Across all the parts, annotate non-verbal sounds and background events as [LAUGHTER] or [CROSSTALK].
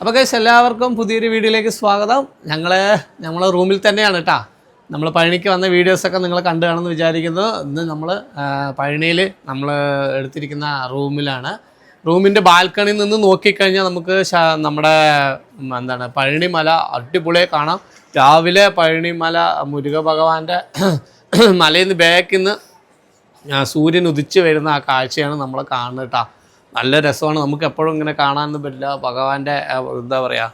അപ്പോൾ കേസ് എല്ലാവർക്കും പുതിയൊരു വീഡിയോയിലേക്ക് സ്വാഗതം. ഞങ്ങൾ നമ്മൾ റൂമിൽ തന്നെയാണ് കേട്ടോ നമ്മൾ പഴനിക്ക് വന്ന വീഡിയോസൊക്കെ നിങ്ങൾ കണ്ടു കാണുമെന്ന് വിചാരിക്കുന്നു. ഇന്ന് നമ്മൾ പഴനിയിൽ നമ്മൾ എടുത്തിരിക്കുന്ന റൂമിലാണ്. റൂമിന്റെ ബാൽക്കണിയിൽ നിന്ന് നോക്കിക്കഴിഞ്ഞാൽ നമുക്ക് നമ്മുടെ എന്താണ് പഴനിമല അടിപൊളിയെ കാണാം. രാവിലെ പഴനിമല മുരുക ഭഗവാന്റെ [CLEARS THROAT] മലയിൽ നിന്ന് ബാക്കിൽ നിന്ന് സൂര്യൻ ഉദിച്ചു വരുന്ന ആ കാഴ്ചയാണ് നമ്മൾ കാണുന്നത് കേട്ടോ നല്ല രസമാണ്. നമുക്ക് എപ്പോഴും ഇങ്ങനെ കാണാനൊന്നും പറ്റില്ല. ഭഗവാന്റെ എന്താ പറയുക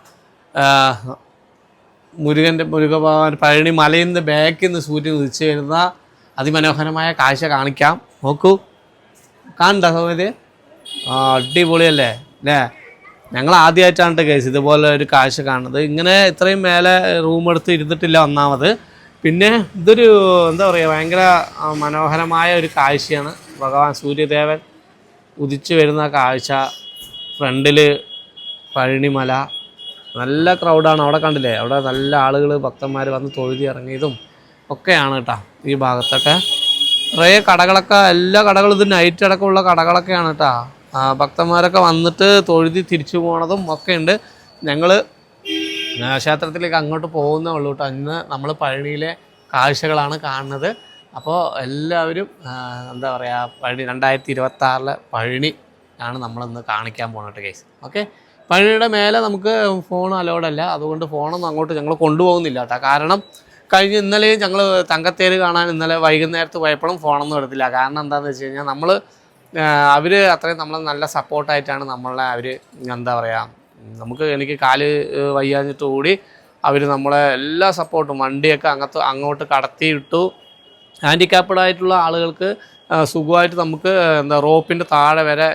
മുരുകന്റെ മുരുക ഭഗവാൻ പഴനി മലയിൽ നിന്ന് ബാക്കിൽ നിന്ന് സൂര്യൻ ഉദിച്ചു വരുന്ന അതിമനോഹരമായ കാഴ്ച കാണിക്കാം. നോക്കൂ. കാണണ്ട സൗകര്യ ആ അടിപൊളിയല്ലേ? അല്ലേ ഞങ്ങൾ ആദ്യമായിട്ടാണ് കേസ് ഇതുപോലെ ഒരു കാഴ്ച കാണുന്നത്. ഇങ്ങനെ ഇത്രയും മേലെ റൂം എടുത്ത് ഇരുന്നിട്ടില്ല ഒന്നാമത്. പിന്നെ ഇതൊരു എന്താ പറയുക ഭയങ്കര മനോഹരമായ ഒരു കാഴ്ചയാണ്. ഭഗവാൻ സൂര്യദേവൻ ഉദിച്ചു വരുന്ന കാഴ്ച ഫ്രണ്ടിൽ പഴനിമല നല്ല ക്രൗഡാണ് അവിടെ കണ്ടില്ലേ? അവിടെ നല്ല ആളുകൾ ഭക്തന്മാർ വന്ന് തൊഴുതി ഇറങ്ങിയതും ഒക്കെയാണ് കേട്ടോ ഈ ഭാഗത്തൊക്കെ. കുറേ കടകളൊക്കെ എല്ലാ കടകളും ഇത് നൈറ്റ് അടക്കമുള്ള കടകളൊക്കെയാണ് കേട്ടോ ഭക്തന്മാരൊക്കെ വന്നിട്ട് തൊഴുതി തിരിച്ചു പോണതും ഒക്കെ ഉണ്ട്. ഞങ്ങൾ ക്ഷേത്രത്തിലേക്ക് അങ്ങോട്ട് പോകുന്നേ ഉള്ളൂ കേട്ടോ ഇന്ന് നമ്മൾ പഴനിയിലെ കാഴ്ചകളാണ് കാണുന്നത്. അപ്പോൾ എല്ലാവരും എന്താ പറയുക പഴനി രണ്ടായിരത്തി ഇരുപത്തി ആറിലെ പഴനി ആണ് നമ്മളിന്ന് കാണിക്കാൻ പോകുന്നത് കേസ് ഓക്കെ പഴനിയുടെ മേലെ നമുക്ക് ഫോൺ അലോഡല്ല അതുകൊണ്ട് ഫോണൊന്നും അങ്ങോട്ട് ഞങ്ങൾ കൊണ്ടുപോകുന്നില്ല കേട്ടോ. കാരണം കഴിഞ്ഞ ഇന്നലെയും ഞങ്ങൾ തങ്കത്തേര് കാണാൻ ഇന്നലെ വൈകുന്നേരത്ത് പോയപ്പോഴും ഫോണൊന്നും എടുത്തില്ല. കാരണം എന്താണെന്ന് വെച്ച് കഴിഞ്ഞാൽ നമ്മൾ അവർ അത്രയും നമ്മളെ നല്ല സപ്പോർട്ടായിട്ടാണ് നമ്മളെ അവർ എന്താ പറയുക നമുക്ക് എനിക്ക് കാൽ വയ്യാഞ്ഞിട്ട് കൂടി അവർ നമ്മളെ എല്ലാ സപ്പോർട്ടും വണ്ടിയൊക്കെ അങ്ങത്ത് അങ്ങോട്ട് കടത്തിയിട്ടു ഹാൻഡിക്യാപ്ഡ് ആയിട്ടുള്ള ആളുകൾക്ക് സുഖമായിട്ട് നമുക്ക് എന്താ റോപ്പിന്റെ താഴെ വരെ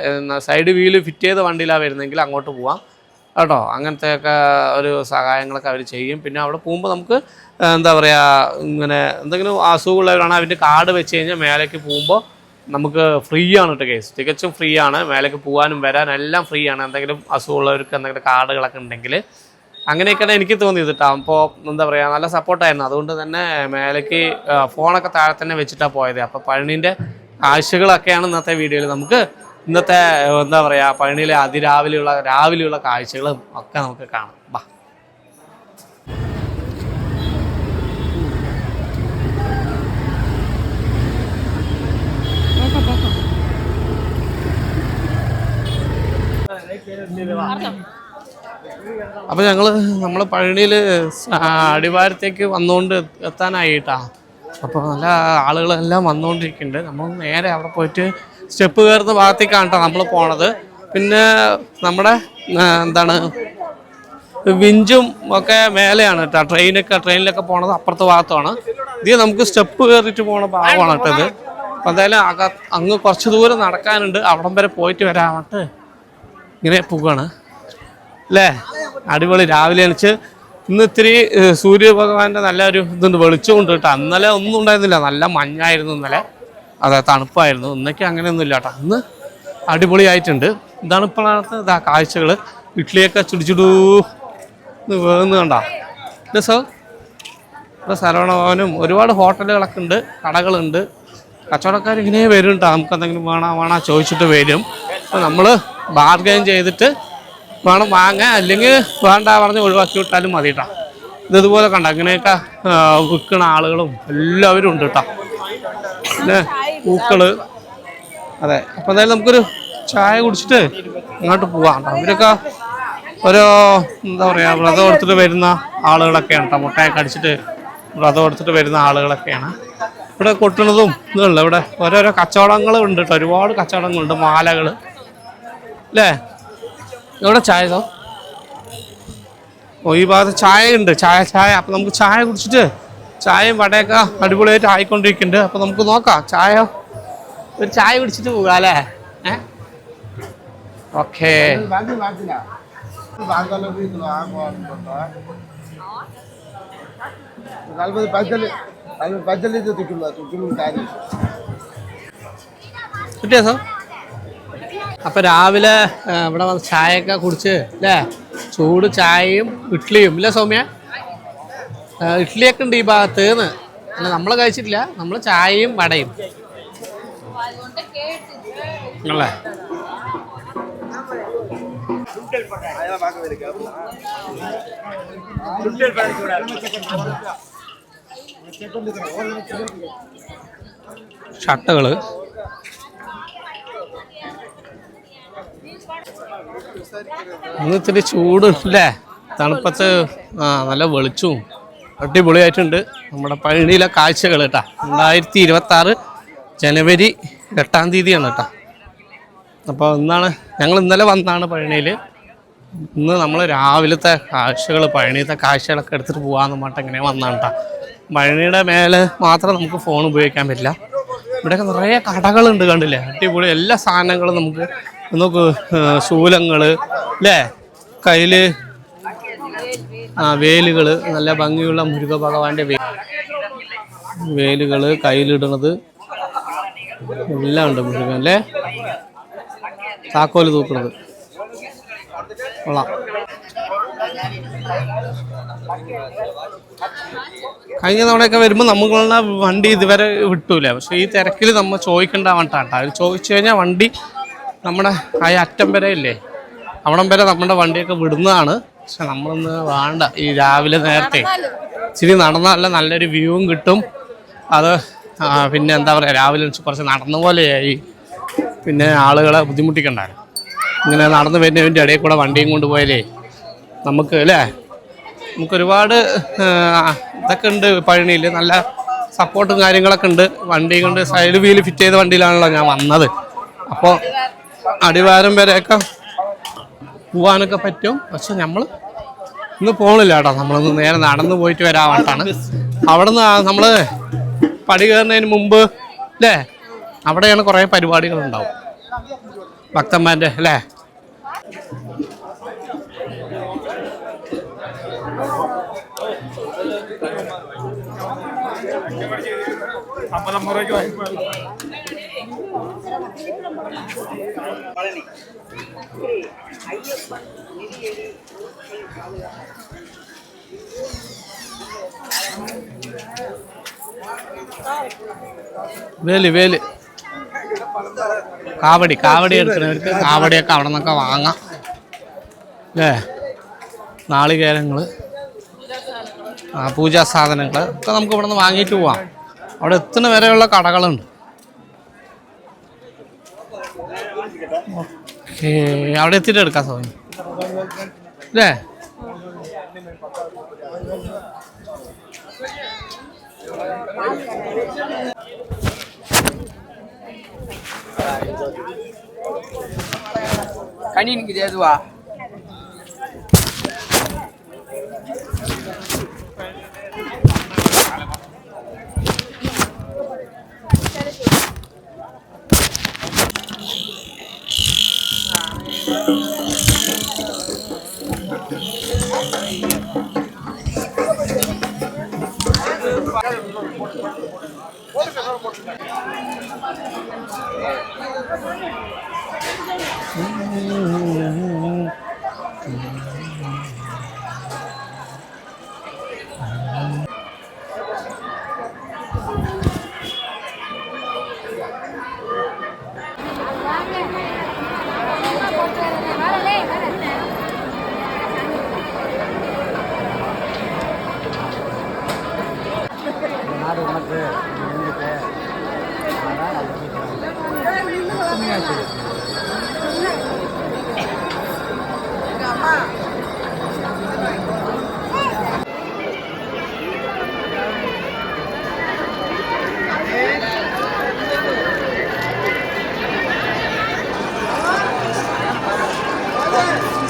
സൈഡ് വീൽ ഫിറ്റ് ചെയ്ത വണ്ടിയിലാണ് വരുന്നതെങ്കിൽ അങ്ങോട്ട് പോവാം. കേട്ടോ? അങ്ങനത്തെയൊക്കെ ഒരു സഹായങ്ങളൊക്കെ അവർ ചെയ്യും. പിന്നെ അവിടെ പോകുമ്പോൾ നമുക്ക് എന്താ പറയുക ഇങ്ങനെ എന്തെങ്കിലും അസുഖമുള്ളവരാണ് അതിന്റെ കാർഡ് വെച്ച് കഴിഞ്ഞാൽ മേലേക്ക് പോകുമ്പോൾ നമുക്ക് ഫ്രീ ആണ് കേട്ടോ കേസ് തികച്ചും ഫ്രീ ആണ്. മേലേക്ക് പോകാനും വരാനും എല്ലാം ഫ്രീ ആണ്. എന്തെങ്കിലും അസുഖമുള്ളവർക്ക് എന്തെങ്കിലും കാർഡുകളൊക്കെ ഉണ്ടെങ്കിൽ അങ്ങനെയൊക്കെയാണ് എനിക്ക് തോന്നിയത് കേട്ടോ അപ്പോൾ എന്താ പറയുക നല്ല സപ്പോർട്ടായിരുന്നു അതുകൊണ്ട് തന്നെ മേലേക്ക് ഫോണൊക്കെ താഴെ തന്നെ വെച്ചിട്ടാണ് പോയത്. അപ്പോൾ പഴനീന്റെ കാഴ്ചകളൊക്കെയാണ് ഇന്നത്തെ വീഡിയോയിൽ നമുക്ക് ഇന്നത്തെ എന്താ പറയുക പഴനിയിലെ അതിരാവിലെയുള്ള രാവിലെയുള്ള കാഴ്ചകളും ഒക്കെ നമുക്ക് കാണാം. ബാ. അപ്പോൾ ഞങ്ങൾ നമ്മൾ പഴനിയിൽ അടിവാരത്തേക്ക് വന്നുകൊണ്ട് എത്താനായിട്ടാ. അപ്പോൾ നല്ല ആളുകളെല്ലാം വന്നുകൊണ്ടിരിക്കുന്നുണ്ട് നമ്മൾ നേരെ അവിടെ പോയിട്ട് സ്റ്റെപ്പ് കയറുന്ന ഭാഗത്തേക്കാണ് കേട്ടോ നമ്മൾ പോണത്. പിന്നെ നമ്മുടെ എന്താണ് വിഞ്ചും ഒക്കെ മേലെയാണ് കേട്ടോ ട്രെയിനൊക്കെ ട്രെയിനിലൊക്കെ പോണത് അപ്പുറത്തെ ഭാഗത്താണ്. ഇത് നമുക്ക് സ്റ്റെപ്പ് കയറിയിട്ട് പോണ ഭാഗമാണ് കേട്ടോ ഇത്. അപ്പോൾ എന്തായാലും അങ്ങ് കുറച്ച് ദൂരം നടക്കാനുണ്ട്. അവിടം വരെ പോയിട്ട് വരാമട്ട് ഇങ്ങനെ പോവുകയാണ് അല്ലേ അടിപൊളി. രാവിലെ എണിച്ച് ഇന്ന് ഇത്തിരി സൂര്യഭഗവാന്റെ നല്ലൊരു ഇതുണ്ട് വെളിച്ചം ഉണ്ട് കേട്ടോ. ഇന്നലെ ഒന്നും ഉണ്ടായിരുന്നില്ല. നല്ല മഞ്ഞായിരുന്നു ഇന്നലെ. അതെ തണുപ്പായിരുന്നു. ഇന്നൊക്കെ അങ്ങനെയൊന്നും ഇല്ല കേട്ടോ. ഇന്ന് അടിപൊളിയായിട്ടുണ്ട്. ഇതാണ് ഇപ്പോഴത്തെ ഇതാ കാഴ്ചകൾ ഇഡ്ഡലിയൊക്കെ ചുടിച്ചുടൂ ഇന്ന് വേന്ന് കണ്ട. ഇല്ല സർ. ഇവിടെ സരവണ ഭവനും ഒരുപാട് ഹോട്ടലുകളൊക്കെ ഉണ്ട് കടകളുണ്ട്. കച്ചവടക്കാർ ഇങ്ങനെ വരും കേട്ടോ. നമുക്ക് എന്തെങ്കിലും വേണോ വേണോ ചോദിച്ചിട്ട് വരും. അപ്പോൾ നമ്മൾ ബാർഗൈൻ ചെയ്തിട്ട് വേണം വാങ്ങാൻ. അല്ലെങ്കിൽ വേണ്ട പറഞ്ഞ് ഒഴിവാക്കി വിട്ടാലും മതി കേട്ടോ ഇത് ഇതുപോലെ കണ്ട. അങ്ങനെയൊക്കെ വിൽക്കുന്ന ആളുകളും എല്ലാവരും ഉണ്ട് കേട്ടോ പൂക്കൾ. അതെ. അപ്പം എന്തായാലും നമുക്കൊരു ചായ കുടിച്ചിട്ട് അങ്ങോട്ട് പോവാം അവരൊക്കെ ഓരോ എന്താ പറയുക വ്രതം എടുത്തിട്ട് വരുന്ന ആളുകളൊക്കെയാണ് കേട്ടോ മുട്ടയൊക്കെ അടിച്ചിട്ട് വ്രതം എടുത്തിട്ട് വരുന്ന ആളുകളൊക്കെയാണ്. ഇവിടെ കൊട്ടുന്നതും ഇതുണ്ട്. ഇവിടെ ഓരോരോ കച്ചവടങ്ങളും ഉണ്ട് കേട്ടോ ഒരുപാട് കച്ചവടങ്ങളുണ്ട്. മാലകൾ അല്ലേ? എവിടെ ചായ തോ ഓ ഈ ഭാഗത്ത് ചായ ഉണ്ട്. ചായ ചായ. അപ്പം നമുക്ക് ചായ കുടിച്ചിട്ട് ചായയും വടയൊക്കെ അടിപൊളിയായിട്ട് ആയിക്കൊണ്ടിരിക്കുന്നുണ്ട്. അപ്പം നമുക്ക് നോക്കാം. ചായ ഒരു ചായ കുടിച്ചിട്ട് പോകാം അല്ലേ? ഏ? ഓക്കേ. കിട്ടിയാ സാർ? അപ്പം രാവിലെ ഇവിടെ വന്ന് ചായയൊക്കെ കുടിച്ച് അല്ലേ ചൂട് ചായയും ഇഡ്ഡലിയും ഇല്ലേ സൗമ്യ? ഇഡ്ഡലിയൊക്കെ ഉണ്ട് ഈ ഭാഗത്ത് നിന്ന് അല്ല നമ്മൾ കഴിച്ചിട്ടില്ല. നമ്മൾ ചായയും വടയും. അല്ലേ? ഷർട്ടുകൾ ഇന്ന് ഇത്തിരി ചൂടുണ്ടല്ലേ? തണുപ്പത്ത് ആ നല്ല വെളിച്ചവും അടിപൊളിയായിട്ടുണ്ട്. നമ്മുടെ പഴനിയിലെ കാഴ്ചകൾ കേട്ടാ. രണ്ടായിരത്തി ഇരുപത്തി ആറ് ജനുവരി എട്ടാം തീയതിയാണ് കേട്ടാ. അപ്പോൾ ഇന്നാണ് ഞങ്ങൾ ഇന്നലെ വന്നാണ് പഴനിയിൽ ഇന്ന് നമ്മൾ രാവിലത്തെ കാഴ്ചകൾ പഴനിയത്തെ കാഴ്ചകളൊക്കെ എടുത്തിട്ട് പോകാമെന്ന് പറഞ്ഞിട്ട് എങ്ങനെ വന്നാണ് കേട്ടോ. പഴനിയുടെ മേലെ മാത്രം നമുക്ക് ഫോൺ ഉപയോഗിക്കാൻ പറ്റില്ല. ഇവിടെയൊക്കെ നിറയെ കടകളുണ്ട് കണ്ടില്ലേ? അടിപൊളി എല്ലാ സാധനങ്ങളും നമുക്ക് നോക്ക് ശൂലങ്ങൾ അല്ലേ കയ്യിൽ ആ വേലുകൾ നല്ല ഭംഗിയുള്ള മുരുക ഭഗവാന്റെ വേ വേലുകൾ കയ്യിലിടുന്നത്. എല്ലാം ഉണ്ട് മുരുകൻ അല്ലേ താക്കോൽ തൂക്കുന്നത്. കൊള്ളാം. കഴിഞ്ഞ തവണയൊക്കെ വരുമ്പോൾ നമുക്കുള്ള വണ്ടി ഇതുവരെ വിട്ടൂല. പക്ഷെ ഈ തിരക്കിൽ നമ്മൾ ചോദിക്കേണ്ട അവർ ചോദിച്ചു കഴിഞ്ഞാൽ വണ്ടി നമ്മുടെ ആ അറ്റം വരെ ഇല്ലേ? അവിടം വരെ നമ്മുടെ വണ്ടിയൊക്കെ വിടുന്നതാണ്. പക്ഷെ നമ്മളൊന്ന് വേണ്ട ഈ രാവിലെ നേരത്തെ. ഇച്ചിരി നടന്നാലല്ല നല്ലൊരു വ്യൂവും കിട്ടും. അത് പിന്നെ എന്താ പറയുക രാവിലെ കുറച്ച് നടന്ന പോലെയായി. പിന്നെ ആളുകളെ ബുദ്ധിമുട്ടിക്കണ്ടായിരുന്നു ഇങ്ങനെ നടന്നു വരുന്നതിന്റെ ഇടയിൽ കൂടെ വണ്ടിയും കൊണ്ടുപോയാലേ നമുക്ക് അല്ലേ? നമുക്ക് ഒരുപാട് ഇതൊക്കെ ഉണ്ട് പഴനിയിൽ. നല്ല സപ്പോർട്ടും കാര്യങ്ങളൊക്കെ ഉണ്ട്. വണ്ടി കൊണ്ട് സൈഡ് വീൽ ഫിറ്റ് ചെയ്ത വണ്ടിയിലാണല്ലോ ഞാൻ വന്നത്. അപ്പോൾ അടിവാരം വരെയൊക്കെ പോവാനൊക്കെ പറ്റും. പക്ഷെ നമ്മൾ ഇന്ന് പോകണില്ല കേട്ടോ. നമ്മളൊന്ന് നേരെ നടന്നു പോയിട്ട് വരാവട്ടാണ് അവിടെ നിന്ന് നമ്മൾ പടി കയറുന്നതിന് മുമ്പ് അല്ലേ അവിടെയാണ് കുറേ പരിപാടികളുണ്ടാവും. ഭക്തന്മാരുടെ അല്ലേ വേൽ വേലി. കാവടി കാവടി എടുക്കുന്നവർക്ക് കാവടിയൊക്കെ അവിടെ നിന്നൊക്കെ വാങ്ങാം. അല്ലേ നാളികേരങ്ങൾ പൂജാ സാധനങ്ങൾ ഒക്കെ നമുക്ക് ഇവിടെ നിന്ന് വാങ്ങിയിട്ട് പോവാം. അവിടെ എത്തുന്ന വരെയുള്ള കടകളുണ്ട്. അവിടെ എത്തിയിട്ട് എടുക്കാം സോനി അല്ലേ கணினிக்கு இது எதுவா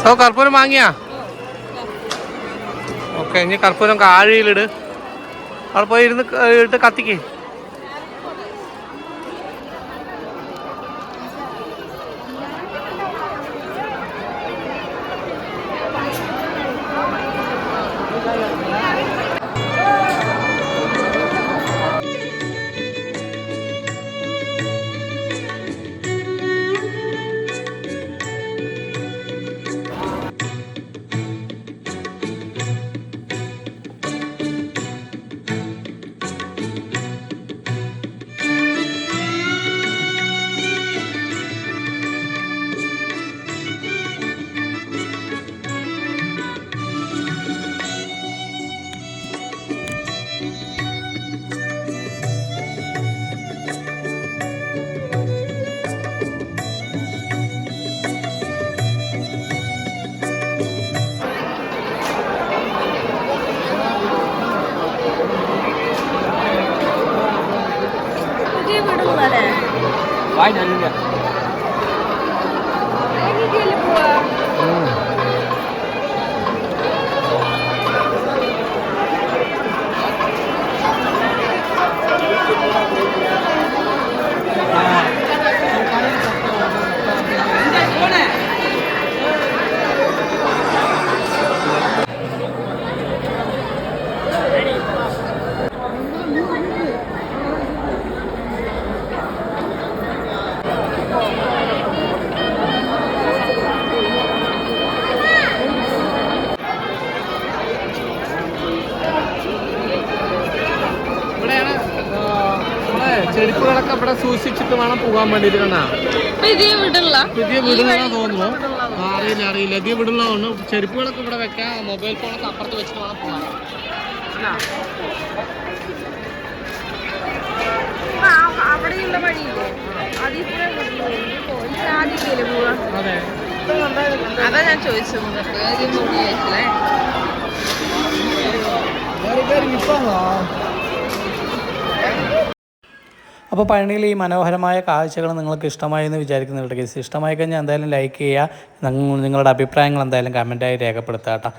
ഓ കർപ്പൂരം വാങ്ങിയാ? ഓക്കെ ഇനി കർപ്പൂരം കാഴിയിലിട്. അവിടെ പോയി ഇരുന്ന് ഇട്ട് കത്തിക്ക്. ചെരുപ്പുകളൊക്കെ ഇവിടെ സൂക്ഷിച്ചിട്ട് വേണം പോകാൻ വേണ്ടിട്ട് കണ്ടാ. പുതിയ വീടുള്ള. പുതിയ വീടുകളാണ് തോന്നുന്നു. ആ, അറിയില്ല അറിയില്ല. പുതിയ ചെരുപ്പുകളൊക്കെ ഇവിടെ വെക്കാം. മൊബൈൽ ഫോണൊക്കെ അപ്പുറത്ത് വെച്ചിട്ട് വേണം പോകാൻ. അവിടെയുള്ള വഴിയില്ലേ? പോവാ അതെ. അതാ ഞാൻ നിങ്ങൾക്ക് ചോദിച്ചല്ലേ അപ്പോൾ പഴനിയിൽ ഈ മനോഹരമായ കാഴ്ചകൾ നിങ്ങൾക്ക് ഇഷ്ടമായി എന്ന് വിചാരിക്കുന്നുണ്ട് കേസ്. ഇഷ്ടമായി കഴിഞ്ഞാൽ എന്തായാലും ലൈക്ക് ചെയ്യുക. നിങ്ങളുടെ അഭിപ്രായങ്ങൾ എന്തായാലും കമന്റായി രേഖപ്പെടുത്തുക കേട്ടോ.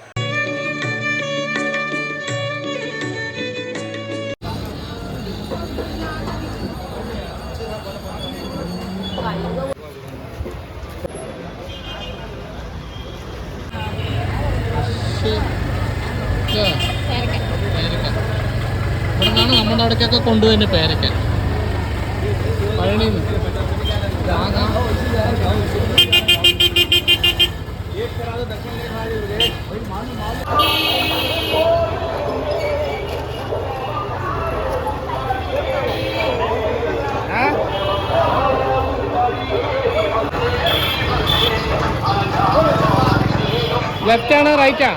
നിന്നാണ് നമ്മുടെ അവിടേക്കൊക്കെ കൊണ്ടുപോയി പേരൊക്കെ. പഴനി ലെഫ്റ്റ് ആണ്? റൈറ്റാ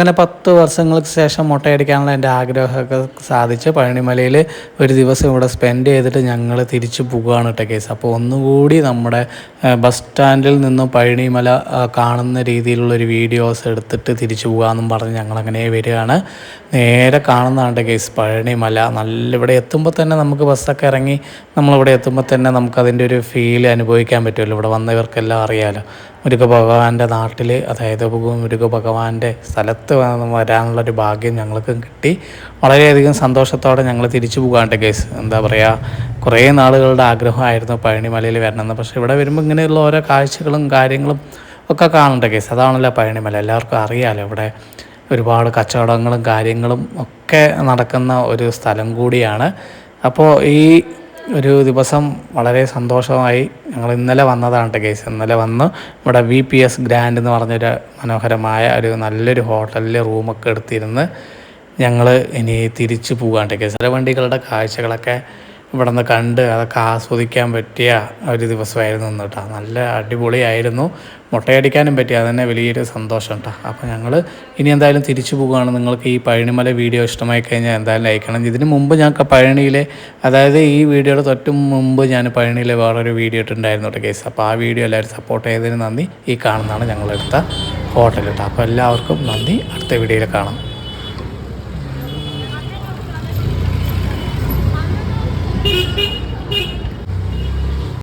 അങ്ങനെ പത്ത് വർഷങ്ങൾക്ക് ശേഷം മുട്ടയടിക്കാനുള്ള എന്റെ ആഗ്രഹമൊക്കെ സാധിച്ച്. പഴനിമലയിൽ ഒരു ദിവസം ഇവിടെ സ്പെൻഡ് ചെയ്തിട്ട് ഞങ്ങൾ തിരിച്ചു പോകുകയാണ് കേട്ടോ കേസ് അപ്പോൾ ഒന്നുകൂടി നമ്മുടെ ബസ് സ്റ്റാൻഡിൽ നിന്നും പഴനിമല കാണുന്ന കാണുന്ന രീതിയിലുള്ളൊരു വീഡിയോസ് എടുത്തിട്ട് തിരിച്ചു പോകാമെന്നും പറഞ്ഞ് ഞങ്ങളങ്ങനെ വരികയാണ്. നേരെ കാണുന്നതാണ് കേസ് പഴനിമല നല്ല ഇവിടെ എത്തുമ്പോൾ തന്നെ നമുക്ക് ബസ്സൊക്കെ ഇറങ്ങി നമ്മളിവിടെ എത്തുമ്പോൾ തന്നെ നമുക്കതിന്റെ ഒരു ഫീൽ അനുഭവിക്കാൻ പറ്റുമല്ലോ. ഇവിടെ വന്നവർക്കെല്ലാം അറിയാമല്ലോ മുരുക ഭഗവാന്റെ നാട്ടിൽ അതായത് മുരുക ഭഗവാന്റെ സ്ഥലത്ത് വന്ന് വരാനുള്ളൊരു ഭാഗ്യം ഞങ്ങൾക്ക് കിട്ടി. വളരെയധികം സന്തോഷത്തോടെ ഞങ്ങൾ തിരിച്ചു പോകാണ്ട് കേസ് എന്താ പറയുക കുറേ നാളുകളുടെ ആഗ്രഹമായിരുന്നു പഴനിമലയിൽ വരണമെന്ന്. പക്ഷേ ഇവിടെ വരുമ്പോൾ ഇങ്ങനെയുള്ള ഓരോ കാഴ്ചകളും കാര്യങ്ങളും ഒക്കെ കാണേണ്ട കേസ് അതാണല്ലോ പഴനിമല. എല്ലാവർക്കും അറിയാമല്ലോ ഇവിടെ ഒരുപാട് കച്ചവടങ്ങളും കാര്യങ്ങളും ഒക്കെ നടക്കുന്ന ഒരു സ്ഥലം കൂടിയാണ്. അപ്പോൾ ഈ ഒരു ദിവസം വളരെ സന്തോഷമായി ഞങ്ങൾ ഇന്നലെ വന്നതാണ് കേട്ടോ കേസ് ഇന്നലെ വന്ന് ഇവിടെ വി പി എസ് ഗ്രാൻഡ് എന്ന് പറഞ്ഞൊരു മനോഹരമായ ഒരു നല്ലൊരു ഹോട്ടലിൽ റൂമൊക്കെ എടുത്തിരുന്ന് ഞങ്ങൾ ഇനി തിരിച്ചു പോകാണ്ട് കേസ് വണ്ടികളുടെ കാഴ്ചകളൊക്കെ ഇവിടെ നിന്ന് കണ്ട് അതൊക്കെ ആസ്വദിക്കാൻ പറ്റിയ ഒരു ദിവസമായിരുന്നു ഇന്ന് കേട്ടോ നല്ല അടിപൊളിയായിരുന്നു. മുട്ടയടിക്കാനും പറ്റി. അത് തന്നെ വലിയൊരു സന്തോഷം കേട്ടോ അപ്പോൾ ഞങ്ങൾ ഇനി എന്തായാലും തിരിച്ചു പോവുകയാണ്. നിങ്ങൾക്ക് ഈ പഴനിമല വീഡിയോ ഇഷ്ടമായി കഴിഞ്ഞാൽ എന്തായാലും ലൈക്കണം ഇതിന് മുമ്പ് ഞങ്ങൾക്ക് പഴനിയിലെ അതായത് ഈ വീഡിയോയുടെ തൊട്ടും മുമ്പ് ഞാൻ പഴനിയിലെ വേറൊരു വീഡിയോ ഇട്ടുണ്ടായിരുന്നു കേട്ടോ കേസ് അപ്പോൾ ആ വീഡിയോ എല്ലാവരും സപ്പോർട്ട് ചെയ്തതിന് നന്ദി. ഈ കാണുന്നതാണ് ഞങ്ങളെടുത്ത ഹോട്ടൽ കേട്ടോ അപ്പോൾ എല്ലാവർക്കും നന്ദി. അടുത്ത വീഡിയോയിൽ കാണാം.